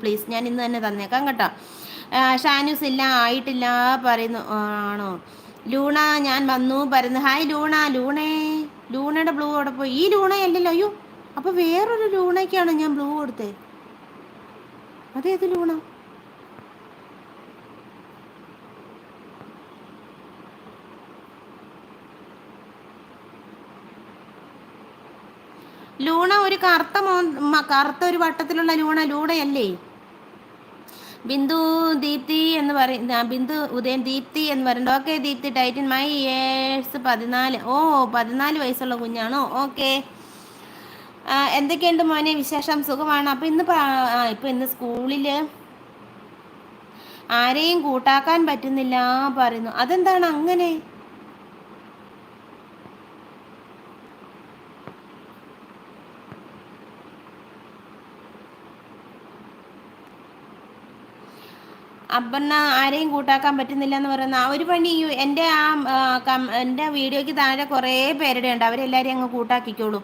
Please ഞാൻ ഇന്ന് തന്നെ തന്നേക്കാം കേട്ടോ. ഷാനൂസ് ഇല്ല ആയിട്ടില്ല പറയുന്നു ആണോ? ലൂണ ഞാൻ വന്നു പറയുന്നു. ഹായ് ലൂണ ലൂണേ. ലൂണയുടെ ബ്ലൂ അവിടെ പോയി. ഈ ലൂണ അല്ലല്ലോ അയ്യോ. അപ്പൊ വേറൊരു ലൂണയ്ക്കാണ് ഞാൻ ബ്ലൂ കൊടുത്തേ. അതേത് ലൂണ? ലൂണ ഒരു കറുത്ത മോ കറുത്ത ഒരു വട്ടത്തിലുള്ള ലൂണ ലൂണയല്ലേ? ബിന്ദു ദീപ്തി എന്ന് പറയുന്ന ബിന്ദു ഉദയൻ ദീപ്തി എന്ന് പറയുന്നത് okay Deepthi Titan my years പതിനാല്. ഓ പതിനാല് വയസ്സുള്ള കുഞ്ഞാണോ? ഓക്കെ. എന്തൊക്കെയുണ്ട് മോനെ വിശേഷം? സുഖമാണ്? അപ്പം ഇന്ന് ഇപ്പം ഇന്ന് സ്കൂളിൽ ആരെയും കൂട്ടാക്കാൻ പറ്റുന്നില്ല പറയുന്നു. അതെന്താണ് അങ്ങനെ? അപ്പന്ന ആരെയും കൂട്ടാക്കാൻ പറ്റുന്നില്ല എന്ന് പറയുന്ന ഒരു പണി എന്റെ ആ എന്റെ വീഡിയോയ്ക്ക് താഴെ കുറേ പേരുടെ ഉണ്ട്. അവരെല്ലാവരെയും അങ്ങ് കൂട്ടാക്കിക്കോളൂ.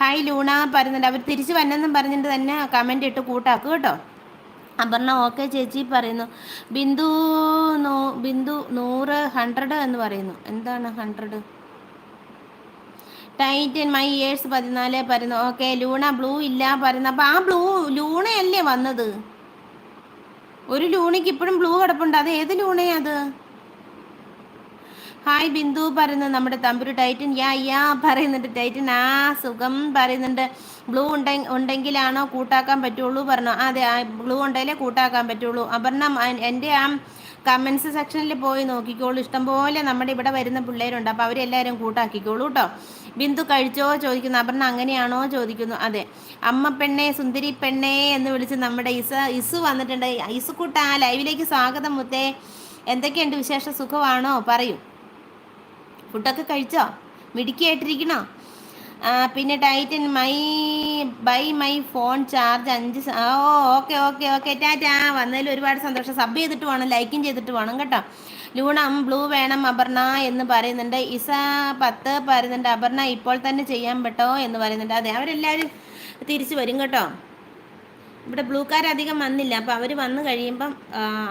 ഹായ് ലൂണ പറയുന്നുണ്ട്. അവർ തിരിച്ചു വന്നെന്നും പറഞ്ഞിട്ട് തന്നെ കമന്റ് ഇട്ട് കൂട്ടാക്കും കേട്ടോ. അപർണ ഓക്കെ ചേച്ചി പറയുന്നു. ബിന്ദു നൂ ബിന്ദു നൂറ് ഹൺഡ്രഡ് എന്ന് പറയുന്നു. എന്താണ് ഹൺഡ്രഡ് ടൈറ്റൻ മൈ ഇയേഴ്സ് പതിനാല് പറയുന്നു. ഓക്കെ ലൂണ ബ്ലൂ ഇല്ല പറയുന്നു. അപ്പോൾ ആ ബ്ലൂ ലൂണയല്ലേ വന്നത്? ഒരു ലൂണിക്ക് ഇപ്പോഴും ബ്ലൂ കിടപ്പുണ്ട്. അത് ഏത് ലൂണയാ അത്? ഹായ് ബിന്ദു പറയുന്നത് നമ്മുടെ തമ്പുരു ടൈറ്റൻ. യാ യാ പറയുന്നുണ്ട്. ടൈറ്റൻ ആ സുഖം പറയുന്നുണ്ട്. ബ്ലൂ ഉണ്ടെ ഉണ്ടെങ്കിലാണോ കൂട്ടാക്കാൻ പറ്റുള്ളൂ പറഞ്ഞു? അതെ ബ്ലൂ ഉണ്ടെങ്കിലേ കൂട്ടാക്കാൻ പറ്റുള്ളൂ. അപർണ എന്റെ ആ കമൻസ് സെക്ഷനിൽ പോയി നോക്കിക്കോളൂ. ഇഷ്ടംപോലെ നമ്മുടെ ഇവിടെ വരുന്ന പിള്ളേരുണ്ട്. അപ്പോൾ അവരെല്ലാവരും കൂട്ടാക്കിക്കോളൂ കേട്ടോ ബിന്ദു കഴിച്ചോ? ചോദിക്കുന്നു. അപർണ അങ്ങനെയാണോ? ചോദിക്കുന്നു. അതെ. അമ്മ പെണ്ണെ സുന്ദരി പെണ്ണെ എന്ന് വിളിച്ച് നമ്മുടെ ഇസ ഇസു വന്നിട്ടുണ്ട്. ഇസുക്കുട്ട ലൈവിലേക്ക് സ്വാഗതം മുത്തേ. എന്തൊക്കെയുണ്ട് വിശേഷ സുഖമാണോ? പറയൂ. ഫുഡൊക്കെ കഴിച്ചോ? മിടുക്കിയായിട്ടിരിക്കണോ? പിന്നെ Titan my bye my phone charge അഞ്ച് ഓ ഓക്കെ ഓക്കെ ഓക്കെ ടാറ്റാ. വന്നതിൽ ഒരുപാട് സന്തോഷം. സബ് ചെയ്തിട്ട് വേണം ലൈക്കും ചെയ്തിട്ട് വേണം കേട്ടോ. ലൂണം ബ്ലൂ വേണം അപർണ എന്ന് പറയുന്നുണ്ട്. ഇസ പത്ത് പറയുന്നുണ്ട് അപർണ ഇപ്പോൾ തന്നെ ചെയ്യാൻ പെട്ടോ എന്ന് പറയുന്നുണ്ട്. അതെ അവരെല്ലാവരും തിരിച്ചു വരും കേട്ടോ. ഇവിടെ ബ്ലൂക്കാരധികം വന്നില്ല. അപ്പോൾ അവർ വന്നു കഴിയുമ്പം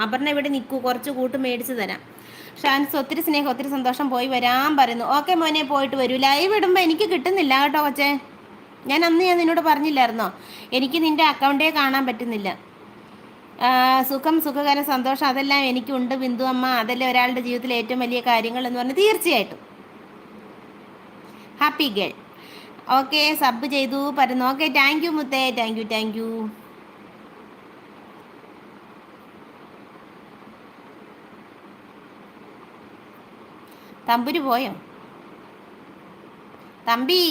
അപർണ ഇവിടെ നിൽക്കൂ കുറച്ച് കൂട്ട് മേടിച്ച് തരാം. ഷാൻസ് ഒത്തിരി സ്നേഹം ഒത്തിരി സന്തോഷം പോയി വരാൻ പറയുന്നു. ഓക്കെ മോനെ പോയിട്ട് വരൂ. ലൈവ് ഇടുമ്പോൾ എനിക്ക് കിട്ടുന്നില്ല കേട്ടോ കൊച്ചേ. ഞാൻ അന്ന് ഞാൻ നിന്നോട് പറഞ്ഞില്ലായിരുന്നോ? എനിക്ക് നിന്റെ അക്കൗണ്ടേ കാണാൻ പറ്റുന്നില്ല. സുഖം സുഖകരം സന്തോഷം അതെല്ലാം എനിക്കുണ്ട് ബിന്ദു അമ്മ. അതല്ലേ ഒരാളുടെ ജീവിതത്തിലെ ഏറ്റവും വലിയ കാര്യങ്ങൾ എന്ന് പറഞ്ഞാൽ തീർച്ചയായിട്ടും. ഹാപ്പി ഗേൾ ഓക്കെ സബ് ചെയ്തു പറഞ്ഞു ഓക്കെ താങ്ക് യു മുത്തേ. Thank you thank you Thamburu പോയോ? തമ്പി?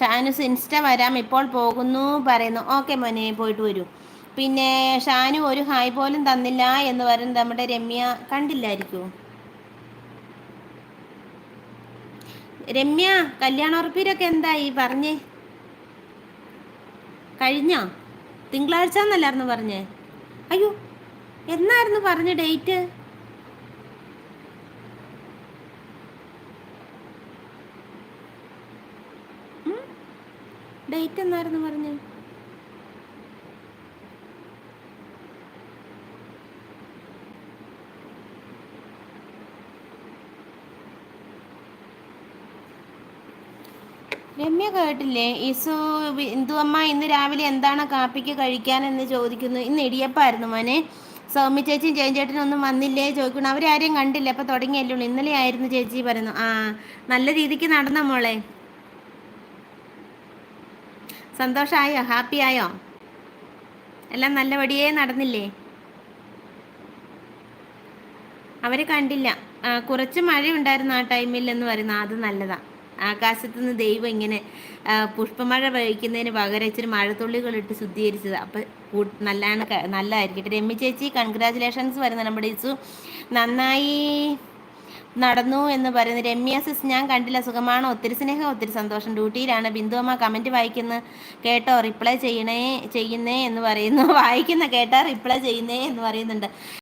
ഷാനുസ് ഇൻസ്റ്റ വരാം ഇപ്പോൾ പോകുന്നു പറയുന്നു. ഓക്കെ മോനെ പോയിട്ട് വരൂ. പിന്നെ ഷാനു ഒരു ഹായ് പോലും തന്നില്ല എന്ന് പറയുന്നത് നമ്മുടെ രമ്യ കണ്ടില്ലായിരിക്കുമോ രമ്യ കല്യാണ ഉറപ്പിലൊക്കെ എന്തായി? പറഞ്ഞേ. കഴിഞ്ഞോ? തിങ്കളാഴ്ച എന്നല്ലായിരുന്നു പറഞ്ഞേ. അയ്യോ എന്നായിരുന്നു പറഞ്ഞ ഡേറ്റ്? ഡേറ്റ് എന്നായിരുന്നു പറഞ്ഞത് രമ്യ കേട്ടില്ലേ? ഈസു അമ്മ ഇന്ന് രാവിലെ എന്താണ് കാപ്പിക്ക് കഴിക്കാൻ എന്ന് ചോദിക്കുന്നു. ഇന്ന് ഇടിയപ്പായിരുന്നു മോനെ. സൗമ്യ ചേച്ചിയും ജയൻ ഒന്നും വന്നില്ലേ? ചോദിക്കണം അവരാരെയും കണ്ടില്ല? അപ്പോൾ തുടങ്ങിയല്ലോ ഇന്നലെ ആയിരുന്നു ചേച്ചി പറയുന്നു ആ നല്ല രീതിക്ക് നടന്ന മോളെ? സന്തോഷമായോ ഹാപ്പി ആയോ എല്ലാം നല്ലപടിയേ നടന്നില്ലേ? അവർ കണ്ടില്ല. കുറച്ച് മഴ ഉണ്ടായിരുന്നു ആ ടൈമിൽ എന്ന് പറയുന്നത് അത് നല്ലതാണ് ആകാശത്ത് നിന്ന് ദൈവം ഇങ്ങനെ പുഷ്പമഴ വഹിക്കുന്നതിന് പകരം ഇച്ചിരി മഴത്തുള്ളികൾ ഇട്ട് ശുദ്ധീകരിച്ചത്. അപ്പം നല്ലതാണ് നല്ലതായിരിക്കട്ടെ. രമ്യ ചേച്ചി കൺഗ്രാചുലേഷൻസ് വരുന്നത് നമ്മുടെ ഇസു നന്നായി. നടന്നു എന്ന് പറയുന്നു രമ്യ സിസ് ഞാൻ കണ്ടില്ല. സുഖമാണ്? ഒത്തിരി സ്നേഹം ഒത്തിരി സന്തോഷം. ഡ്യൂട്ടിയിലാണ്. ബിന്ദു അമ്മ കമന്റ് വായിക്കുന്ന. കേട്ടോ റിപ്ലൈ ചെയ്യണേ ചെയ്യുന്നേ എന്ന് പറയുന്നു. വായിക്കുന്ന കേട്ടോ റിപ്ലൈ ചെയ്യുന്നേ എന്ന് പറയുന്നുണ്ട്.